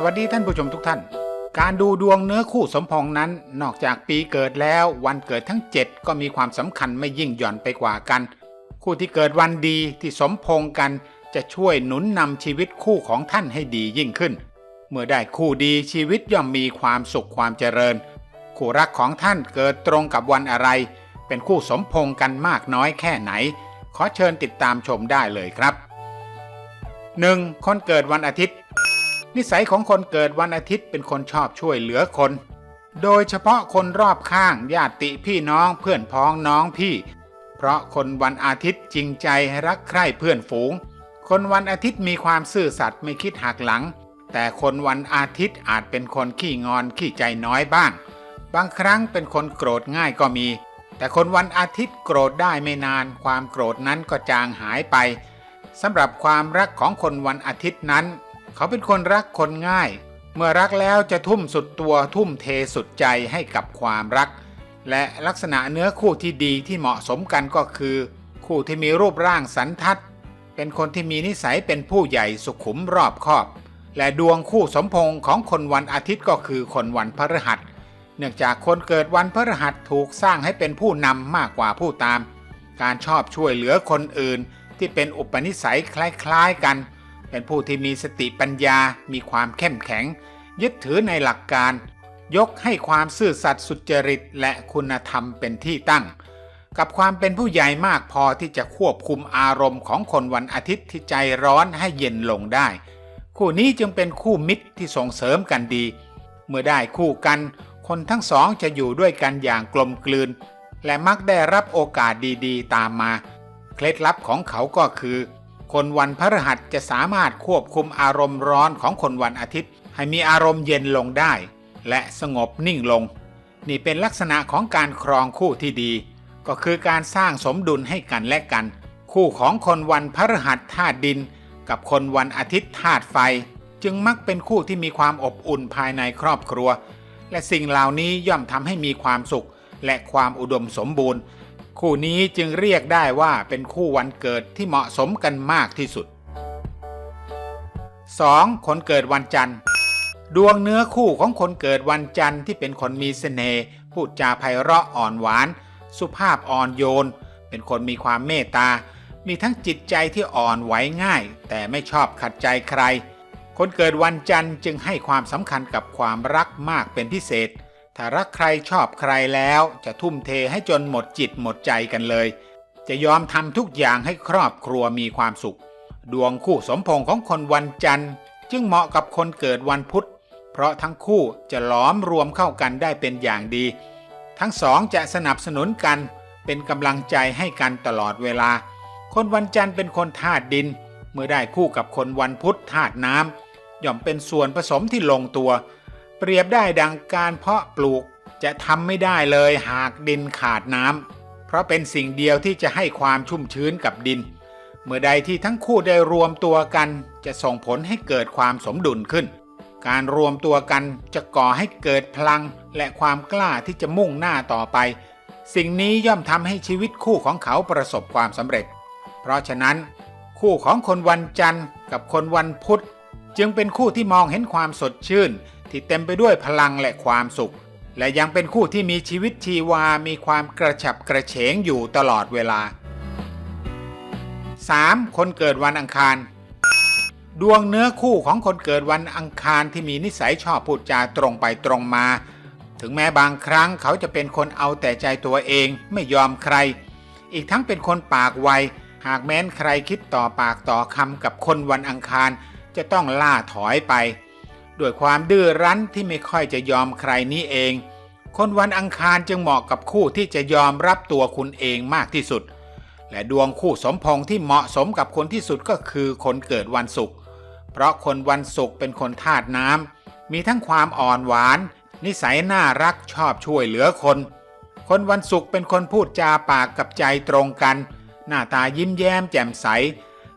สวัสดีท่านผู้ชมทุกท่าน การดูดวงเนื้อคู่สมพงษ์นั้น นอกจากปีเกิดแล้ววันเกิดทั้ง 7 ก็มีความสำคัญไม่ยิ่งหย่อนไปกว่ากัน คู่ที่เกิดวันดีที่สมพงษ์กัน จะช่วยหนุนนำชีวิตคู่ของท่านให้ดียิ่งขึ้น เมื่อได้คู่ดีชีวิตย่อมมีความสุขความเจริญ คู่รักของท่านเกิดตรงกับวันอะไร เป็นคู่สมพงษ์กันมากน้อยแค่ไหน ขอเชิญติดตามชมได้เลยครับ 1. คนเกิดวันอาทิตย์ นิสัยของคนเกิดวันอาทิตย์เป็นคนชอบช่วยเหลือคน โดยเฉพาะคนรอบข้างญาติพี่น้องเพื่อนพ้องน้องพี่ เพราะคนวันอาทิตย์จริงใจรักใคร่เพื่อนฝูง คนวันอาทิตย์มีความซื่อสัตย์ไม่คิดหักหลัง แต่คนวันอาทิตย์อาจเป็นคนขี้งอนขี้ใจน้อยบ้าง บางครั้งเป็นคนโกรธง่ายก็มี แต่คนวันอาทิตย์โกรธได้ไม่นาน ความโกรธนั้นก็จางหายไปสำหรับความรักของคนวันอาทิตย์นั้น เขาเป็นคนรักคนง่าย เมื่อรักแล้วจะทุ่มสุดตัวทุ่มเทสุดใจให้กับความรัก และลักษณะเนื้อคู่ที่ดีที่เหมาะสมกันก็คือ คู่ที่มีรูปร่างสันทัด เป็นคนที่มีนิสัยเป็นผู้ใหญ่สุขุมรอบคอบ และดวงคู่สมพงษ์ของคนวันอาทิตย์ก็คือคนวันพฤหัส เนื่องจากคนเกิดวันพฤหัสถูกสร้างให้เป็นผู้นำมากกว่าผู้ตาม การชอบช่วยเหลือคนอื่นที่เป็นอุปนิสัยคล้าย ๆกัน เป็นผู้ที่มีสติปัญญา มีความเข้มแข็ง ยึดถือในหลักการ ยกให้ความซื่อสัตย์สุจริตและคุณธรรมเป็นที่ตั้ง กับความเป็นผู้ใหญ่มากพอที่จะควบคุมอารมณ์ของคนวันอาทิตย์ที่ใจร้อนให้เย็นลงได้ คู่นี้จึงเป็นคู่มิตรที่ส่งเสริมกันดี เมื่อได้คู่กัน คนทั้งสองจะอยู่ด้วยกันอย่างกลมกลืน และมักได้รับโอกาสดีๆ ตามมา เคล็ดลับของเขาก็คือ คนวันพฤหัสจะสามารถควบคุมอารมณ์ร้อนของคนวันอาทิตย์ ให้มีอารมณ์เย็นลงได้ และสงบนิ่งลง นี่เป็นลักษณะของการครองคู่ที่ดี ก็คือการสร้างสมดุลให้กันและกัน คู่ของคนวันพฤหัสธาตุดิน กับคนวันอาทิตย์ธาตุไฟ จึงมักเป็นคู่ที่มีความอบอุ่นภายในครอบครัว และสิ่งเหล่านี้ย่อมทำให้มีความสุข และความอุดมสมบูรณ์ คู่นี้จึงเรียกได้ว่าเป็นคู่วันเกิดที่เหมาะสมกันมากที่สุด 2. คนเกิดวันจันทร์ ดวงเนื้อคู่ของคนเกิดวันจันทร์ที่เป็นคนมีเสน่ห์พูดจาไพเราะอ่อนหวาน สุภาพอ่อนโยน เป็นคนมีความเมตตา มีทั้งจิตใจที่อ่อนไหวง่าย แต่ไม่ชอบขัดใจใคร คนเกิดวันจันทร์จึงให้ความสำคัญกับความรักมากเป็นพิเศษ ถ้ารักใครชอบใครแล้วจะทุ่มเทให้จนหมดจิตหมดใจกันเลย จะยอมทำทุกอย่างให้ครอบครัวมีความสุข ดวงคู่สมพงของคนวันจันทร์ จึงเหมาะกับคนเกิดวันพุธ เพราะทั้งคู่จะหลอมรวมเข้ากันได้เป็นอย่างดี ทั้งสองจะสนับสนุนกันเป็นกำลังใจให้กันตลอดเวลา คนวันจันทร์เป็นคนธาตุดิน เมื่อได้คู่กับคนวันพุธธาตุน้ำย่อมเป็นส่วนผสมที่ลงตัว เปรียบได้ดังการเพาะปลูกจะทำไม่ได้เลยหากดินขาดน้ำเพราะเป็นสิ่งเดียวที่จะให้ความชุ่มชื้นกับดิน เมื่อใดที่ทั้งคู่ได้รวมตัวกันจะส่งผลให้เกิดความสมดุลขึ้น การรวมตัวกันจะก่อให้เกิดพลังและความกล้าที่จะมุ่งหน้าต่อไป สิ่งนี้ย่อมทำให้ชีวิตคู่ของเขาประสบความสำเร็จ เพราะฉะนั้น คู่ของคนวันจันทร์กับคนวันพุธ จึงเป็นคู่ที่มองเห็นความสดชื่น ที่เต็มไปด้วยพลังและความสุข และยังเป็นคู่ที่มีชีวิตชีวา มีความกระฉับกระเฉงอยู่ตลอดเวลา 3. คนเกิดวันอังคาร ดวงเนื้อคู่ของคนเกิดวันอังคารที่มีนิสัยชอบพูดจาตรงไปตรงมา ถึงแม้บางครั้งเขาจะเป็นคนเอาแต่ใจตัวเองไม่ยอมใคร อีกทั้งเป็นคนปากไว หากแม้นใครคิดต่อปากต่อคำกับคนวันอังคาร จะต้องล่าถอยไป ด้วยความดื้อรั้นที่ไม่ค่อยจะยอมใครนี้เอง คนวันอังคารจึงเหมาะกับคู่ที่จะยอมรับตัวคุณเองมากที่สุด และดวงคู่สมพงษ์ที่เหมาะสมกับคนที่สุดก็คือคนเกิดวันศุกร์เพราะคนวันศุกร์เป็นคนธาตุน้ำมีทั้งความอ่อนหวาน นิสัยน่ารักชอบช่วยเหลือคน คนวันศุกร์เป็นคนพูดจาปากกับใจตรงกัน หน้าตายิ้มแย้มแจ่มใส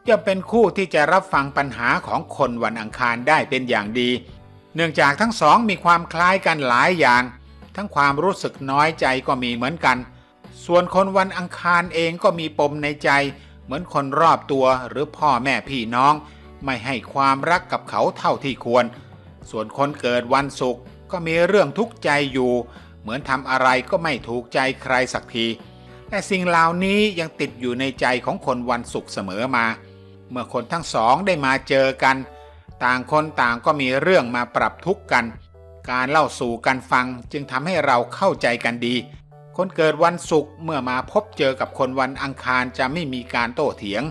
จะเป็นคู่ที่จะรับฟังปัญหาของคนวันอังคารได้เป็นอย่างดี เนื่องจากทั้งสองมีความคล้ายกันหลายอย่าง ทั้งความรู้สึกน้อยใจก็มีเหมือนกัน ส่วนคนวันอังคารเองก็มีปมในใจ เหมือนคนรอบตัวหรือพ่อแม่พี่น้อง ไม่ให้ความรักกับเขาเท่าที่ควร ส่วนคนเกิดวันศุกร์ก็มีเรื่องทุกข์ใจอยู่ เหมือนทำอะไรก็ไม่ถูกใจใครสักทีแต่สิ่งเหล่านี้ยังติดอยู่ในใจของคนวันศุกร์เสมอมา เมื่อคนทั้งสองได้มาเจอกัน ต่างคนต่างก็มีเรื่องมาปรับทุกข์กัน การเล่าสู่กันฟังจึงทำให้เราเข้าใจกันดี คนเกิดวันศุกร์เมื่อมาพบเจอกับคนวันอังคารจะไม่มีการโต้เถียง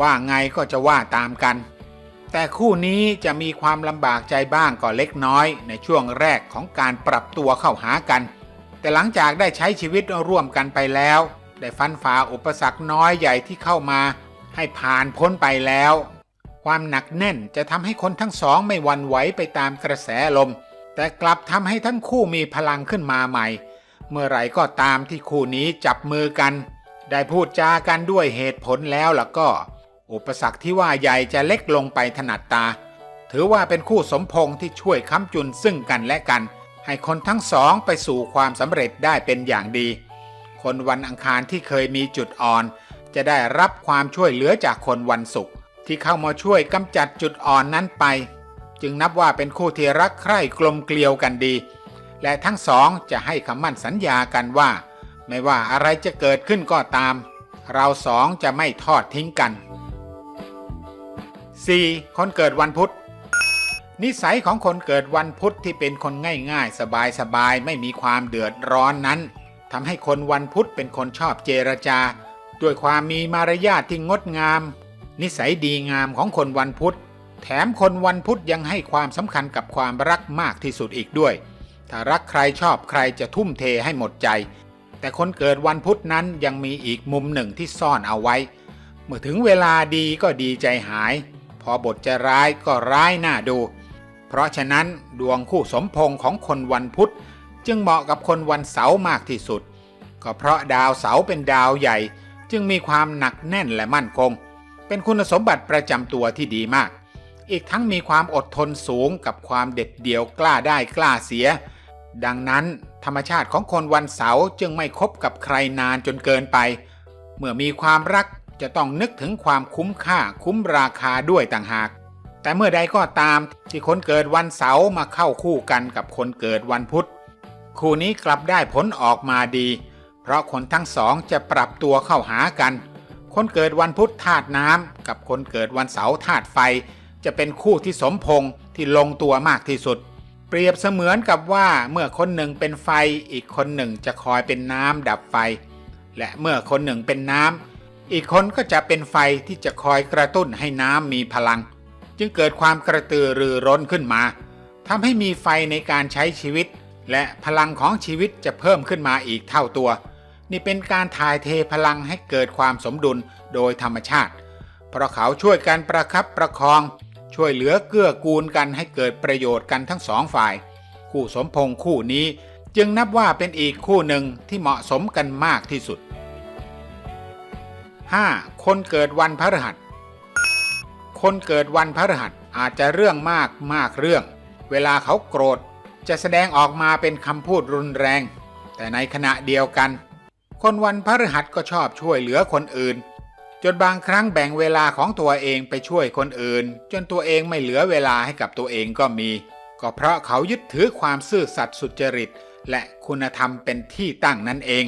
ว่าไงก็จะว่าตามกัน แต่คู่นี้จะมีความลำบากใจบ้างก็เล็กน้อย ในช่วงแรกของการปรับตัวเข้าหากัน แต่หลังจากได้ใช้ชีวิตร่วมกันไปแล้ว ได้ฟันฝ่าอุปสรรคน้อยใหญ่ที่เข้ามา ให้ผ่านพ้นไปแล้ว ความหนักแน่นจะทำให้คนทั้งสองไม่วันไหวไปตามกระแสลม แต่กลับทำให้ทั้งคู่มีพลังขึ้นมาใหม่ เมื่อไหร่ก็ตามที่คู่นี้จับมือกัน ได้พูดจากันด้วยเหตุผลแล้วล่ะก็ อุปสรรคที่ว่าใหญ่จะเล็กลงไปถนัดตา ถือว่าเป็นคู่สมพงษ์ที่ช่วยค้ำจุนซึ่งกันและกัน ให้คนทั้งสองไปสู่ความสำเร็จได้เป็นอย่างดี คนวันอังคารที่เคยมีจุดอ่อน จะได้รับความช่วยเหลือจากคนวันศุกร์ที่เข้ามาช่วยกำจัดจุดอ่อนนั้นไป จึงนับว่าเป็นคู่ที่รักใคร่กลมเกลียวกันดี และทั้งสองจะให้คำมั่นสัญญากันว่า ไม่ว่าอะไรจะเกิดขึ้นก็ตาม เราสองจะไม่ทอดทิ้งกัน 4. คนเกิดวันพุธนิสัยของคนเกิดวันพุธที่เป็นคนง่ายๆ สบายๆ ไม่มีความเดือดร้อนนั้นทำให้คนวันพุธเป็นคนชอบเจรจา ด้วยความมีมารยาทที่งดงาม นิสัยดีงามของคนวันพุธ แถมคนวันพุธยังให้ความสำคัญกับความรักมากที่สุดอีกด้วย ถ้ารักใครชอบใครจะทุ่มเทให้หมดใจ แต่คนเกิดวันพุธนั้นยังมีอีกมุมหนึ่งที่ซ่อนเอาไว้ เมื่อถึงเวลาดีก็ดีใจหาย พอบทจะร้ายก็ร้ายหน่าดู เพราะฉะนั้นดวงคู่สมพงของคนวันพุธ จึงเหมาะกับคนวันเสาร์มากที่สุด ก็เพราะดาวเสาร์เป็นดาวใหญ่ จึงมีความหนักแน่นและมั่นคง เป็นคุณสมบัติประจำตัวที่ดีมาก อีกทั้งมีความอดทนสูงกับความเด็ดเดี่ยวกล้าได้กล้าเสีย ดังนั้นธรรมชาติของคนวันเสาร์จึงไม่คบกับใครนานจนเกินไป เมื่อมีความรักจะต้องนึกถึงความคุ้มค่าคุ้มราคาด้วยต่างหาก แต่เมื่อใดก็ตามที่คนเกิดวันเสาร์มาเข้าคู่กันกับคนเกิดวันพุธ คู่นี้กลับได้ผลออกมาดี เพราะคนทั้งสองจะปรับตัวเข้าหากัน คนเกิดวันพุธธาตุน้ำกับคนเกิดวันเสาร์ธาตุไฟ จะเป็นคู่ที่สมพงษ์ที่ลงตัวมากที่สุด เปรียบเสมือนกับว่าเมื่อคนหนึ่งเป็นไฟอีกคนหนึ่งจะคอยเป็นน้ำดับไฟ และเมื่อคนหนึ่งเป็นน้ำอีกคนก็จะเป็นไฟที่จะคอยกระตุ้นให้น้ำมีพลัง จึงเกิดความกระตือรือร้นขึ้นมาทำให้มีไฟในการใช้ชีวิต และพลังของชีวิตจะเพิ่มขึ้นมาอีกเท่าตัว นี่เป็นการถ่ายเทพลังให้เกิดความสมดุลโดยธรรมชาติ เพราะเขาช่วยกันประคับประคอง ช่วยเหลือเกื้อกูลกันให้เกิดประโยชน์กันทั้งสองฝ่าย คู่สมพงษ์คู่นี้จึงนับว่าเป็นอีกคู่หนึ่งที่เหมาะสมกันมากที่สุด 5. คนเกิดวันพฤหัส คนเกิดวันพฤหัสอาจจะเรื่องมากมากเรื่อง เวลาเขาโกรธจะแสดงออกมาเป็นคำพูดรุนแรง แต่ในขณะเดียวกัน คนวันพฤหัสก็ชอบช่วยเหลือคนอื่น จนบางครั้งแบ่งเวลาของตัวเองไปช่วยคนอื่น จนตัวเองไม่เหลือเวลาให้กับตัวเองก็มี ก็เพราะเขายึดถือความซื่อสัตย์สุจริต และคุณธรรมเป็นที่ตั้งนั่นเอง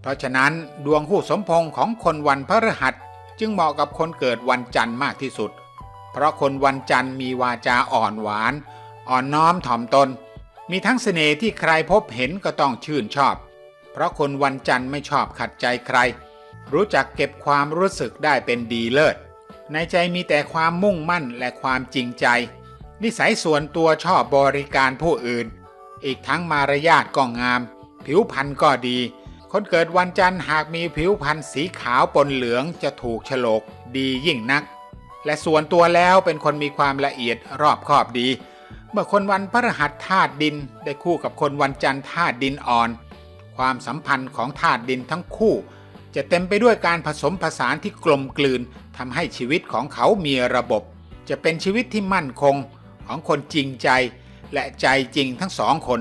เพราะฉะนั้นดวงคู่สมพงของคนวันพฤหัสจึงเหมาะกับคนเกิดวันจันทร์มากที่สุด เพราะคนวันจันทร์มีวาจาอ่อนหวาน อ่อนน้อมถ่อมตน มีทั้งเสน่ห์ที่ใครพบเห็นก็ต้องชื่นชอบ เพราะคนวันจันทร์ไม่ชอบขัดใจใคร รู้จักเก็บความรู้สึกได้เป็นดีเลิศ ในใจมีแต่ความมุ่งมั่นและความจริงใจ นิสัยส่วนตัวชอบบริการผู้อื่น อีกทั้งมารยาทก็งาม ผิวพรรณก็ดี คนเกิดวันจันทร์หากมีผิวพรรณสีขาวปนเหลืองจะถูกฉลกดียิ่งนัก และส่วนตัวแล้วเป็นคนมีความละเอียดรอบคอบดี เมื่อคนวันพฤหัสธาตุดินได้คู่กับคนวันจันทร์ธาตุดินอ่อน ความสัมพันธ์ของธาตุดินทั้งคู่ จะเต็มไปด้วยการผสมผสานที่กลมกลืนทำให้ชีวิตของเขามีระบบ จะเป็นชีวิตที่มั่นคงของคนจริงใจ และใจจริงทั้งสองคน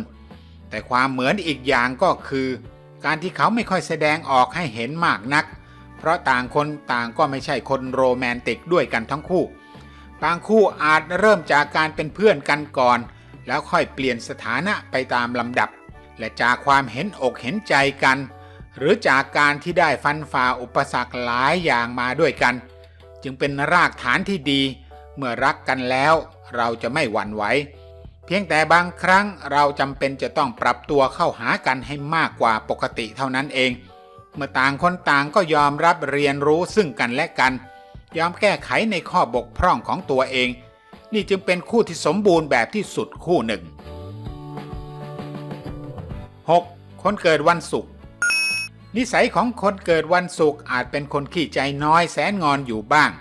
แต่ความเหมือนอีกอย่างก็คือ การที่เขาไม่ค่อยแสดงออกให้เห็นมากนัก เพราะต่างคนต่างก็ไม่ใช่คนโรแมนติกด้วยกันทั้งคู่บางคู่อาจเริ่มจากการเป็นเพื่อนกันก่อน แล้วค่อยเปลี่ยนสถานะไปตามลำดับ และจากความเห็นอกเห็นใจกัน หรือจากการที่ได้ฟันฝ่าอุปสรรคหลายอย่างมาด้วยกัน จึงเป็นรากฐานที่ดี เมื่อรักกันแล้วเราจะไม่หวั่นไหวเพียงแต่บางครั้งเราจำเป็นจะต้องปรับตัวเข้าหากันให้มากกว่าปกติเท่านั้นเอง เมื่อต่างคนต่างก็ยอมรับเรียนรู้ซึ่งกันและกัน ยอมแก้ไขในข้อบกพร่องของตัวเอง นี่จึงเป็นคู่ที่สมบูรณ์แบบที่สุดคู่หนึ่ง คนเกิดวันศุกร์นิสัยของคนเกิดวันศุกร์อาจเป็นคนขี้ใจน้อยแสนงอนอยู่บ้าง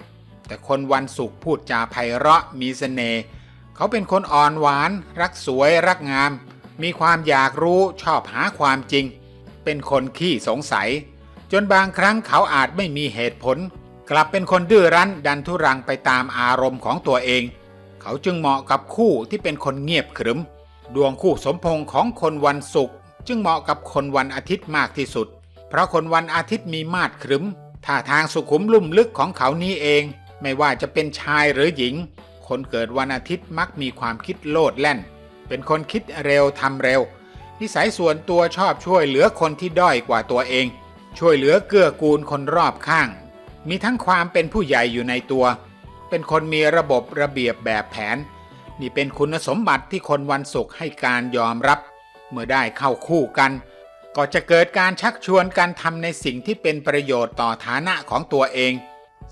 แต่คนวันศุกร์พูดจาไพเราะมีเสน่ห์เขาเป็นคนอ่อนหวาน รักสวยรักงาม มีความอยากรู้ชอบหาความจริง เป็นคนขี้สงสัย จนบางครั้งเขาอาจไม่มีเหตุผล กลับเป็นคนดื้อรั้นดันทุรังไปตามอารมณ์ของตัวเอง เขาจึงเหมาะกับคู่ที่เป็นคนเงียบขรึม ดวงคู่สมพงของคนวันศุกร์ จึงเหมาะกับคนวันอาทิตย์มากที่สุด เพราะคนวันอาทิตย์มีมาดขรึมท่าทางสุขุมลุ่มลึกของเขานี้เอง ไม่ว่าจะเป็นชายหรือหญิง คนเกิดวันอาทิตย์มักมีความคิดโลดแล่น เป็นคนคิดเร็วทำเร็ว นิสัยส่วนตัวชอบช่วยเหลือคนที่ด้อยกว่าตัวเอง ช่วยเหลือเกื้อกูลคนรอบข้าง มีทั้งความเป็นผู้ใหญ่อยู่ในตัว เป็นคนมีระบบระเบียบแบบแผน นี่เป็นคุณสมบัติที่คนวันศุกร์ให้การยอมรับ เมื่อได้เข้าคู่กัน ก็จะเกิดการชักชวนกันทำในสิ่งที่เป็นประโยชน์ต่อฐานะของตัวเอง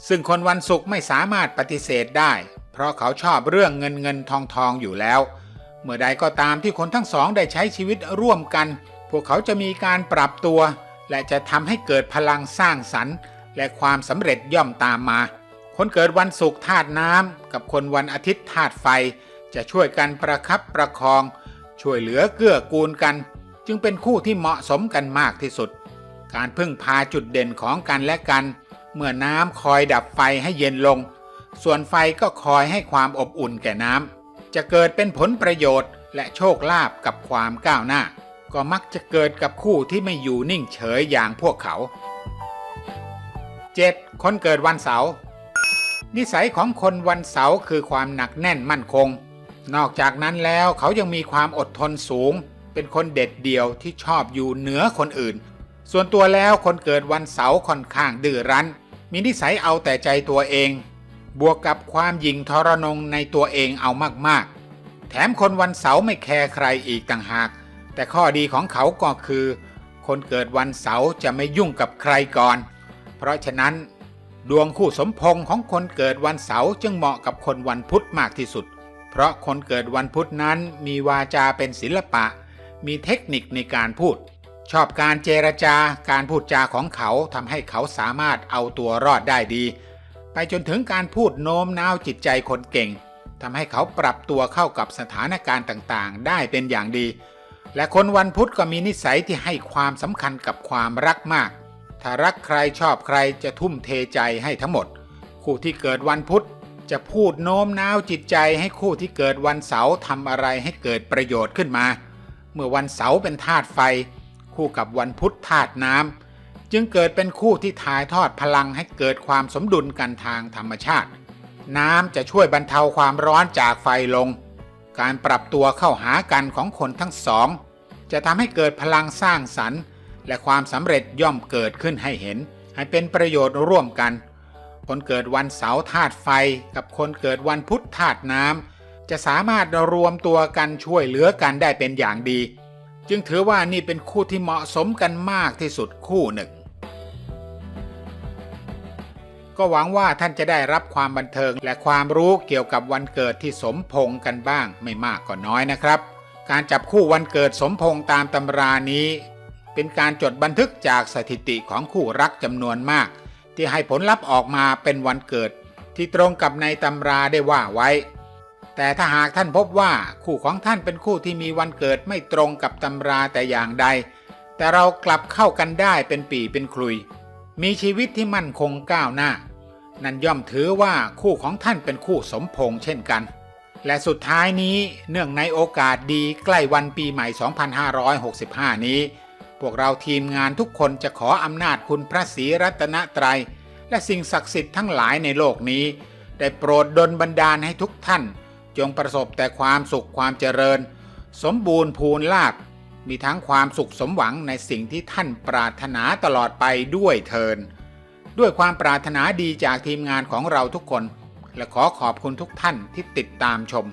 ซึ่งคนวันศุกร์ไม่สามารถปฏิเสธได้ เพราะเขาชอบเรื่องเงินเงินทองทองอยู่แล้ว เมื่อใดก็ตามที่คนทั้งสองได้ใช้ชีวิตร่วมกัน พวกเขาจะมีการปรับตัว และจะทำให้เกิดพลังสร้างสรรค์ และความสำเร็จย่อมตามมา คนเกิดวันศุกร์ธาตุน้ำกับคนวันอาทิตย์ธาตุไฟ จะช่วยกันประคับประคอง ช่วยเหลือเกื้อกูลกัน จึงเป็นคู่ที่เหมาะสมกันมากที่สุด การพึ่งพาจุดเด่นของกันและกัน เมื่อน้ำคอยดับไฟให้เย็นลง ส่วนไฟก็คอยให้ความอบอุ่นแก่น้ำจะเกิดเป็นผลประโยชน์ และโชคลาภกับความก้าวหน้า ก็มักจะเกิดกับคู่ที่ไม่อยู่นิ่งเฉยอย่างพวกเขา 7. คนเกิดวันเสาร์นิสัยของคนวันเสาร์คือความหนักแน่นมั่นคง นอกจากนั้นแล้วเขายังมีความอดทนสูง เป็นคนเด็ดเดี่ยวที่ชอบอยู่เหนือคนอื่น ส่วนตัวแล้วคนเกิดวันเสาร์ค่อนข้างดื้อรั้น มีนิสัยเอาแต่ใจตัวเอง บวกกับความหยิ่งทรนงในตัวเองเอามากๆ แถมคนวันเสาร์ไม่แคร์ใครอีกต่างหาก แต่ข้อดีของเขาก็คือ คนเกิดวันเสาร์จะไม่ยุ่งกับใครก่อน เพราะฉะนั้น ดวงคู่สมพงษ์ของคนเกิดวันเสาร์จึงเหมาะกับคนวันพุธมากที่สุด เพราะคนเกิดวันพุธนั้นมีวาจาเป็นศิลปะ มีเทคนิคในการพูด ชอบการเจรจาการพูดจาของเขาทำให้เขาสามารถเอาตัวรอดได้ดี ไปจนถึงการพูดโน้มน้าวจิตใจคนเก่งทำให้เขาปรับตัวเข้ากับสถานการณ์ต่างๆ ได้เป็นอย่างดี และคนวันพุธก็มีนิสัยที่ให้ความสำคัญกับความรักมาก ถ้ารักใครชอบใครจะทุ่มเทใจให้ทั้งหมด คู่ที่เกิดวันพุธ จะพูดโน้มน้าวจิตใจให้คู่ที่เกิดวันเสาร์ทำอะไรให้เกิดประโยชน์ขึ้นมา เมื่อวันเสาร์เป็นธาตุไฟ คู่กับวันพุธธาตุน้ำจึงเกิดเป็นคู่ที่ถ่ายทอดพลังให้เกิดความสมดุลกันทางธรรมชาติ น้ำจะช่วยบรรเทาความร้อนจากไฟลง การปรับตัวเข้าหากันของคนทั้งสอง จะทำให้เกิดพลังสร้างสรรค์ และความสำเร็จย่อมเกิดขึ้นให้เห็น ให้เป็นประโยชน์ร่วมกัน คนเกิดวันเสาร์ธาตุไฟ กับคนเกิดวันพุธธาตุน้ำจะสามารถรวมตัวกันช่วยเหลือกันได้เป็นอย่างดี จึงถือว่านี่เป็นคู่ที่เหมาะสมกันมากที่สุดคู่หนึ่ง ก็หวังว่าท่านจะได้รับความบันเทิงและความรู้เกี่ยวกับวันเกิดที่สมพงกันบ้างไม่มากก็น้อยนะครับ การจับคู่วันเกิดสมพงตามตำรานี้ เป็นการจดบันทึกจากสถิติของคู่รักจำนวนมาก ที่ให้ผลลัพธ์ออกมาเป็นวันเกิด ที่ตรงกับในตำราได้ว่าไว้ แต่ถ้าหากท่านพบว่าคู่ของท่านเป็นคู่ที่มีวันเกิดไม่ตรงกับตำราแต่อย่างใด แต่เรากลับเข้ากันได้เป็นปีเป็นคลุย มีชีวิตที่มั่นคงก้าวหน้า นั่นย่อมถือว่าคู่ของท่านเป็นคู่สมพงษ์เช่นกัน และสุดท้ายนี้เนื่องในโอกาสดีใกล้วันปีใหม่ 2565 นี้ พวกเราทีมงานทุกคนจะขออำนาจคุณพระศรีรัตนตรัย และสิ่งศักดิ์สิทธิ์ทั้งหลายในโลกนี้ ได้โปรดดลบันดาลให้ทุกท่าน จงประสบแต่ความสุขความเจริญ สมบูรณ์พูนลาภมีทั้งความสุขสมหวังในสิ่งที่ท่านปรารถนาตลอดไปด้วยเทิน ด้วยความปรารถนาดีจากทีมงานของเราทุกคน และขอขอบคุณทุกท่านที่ติดตามชม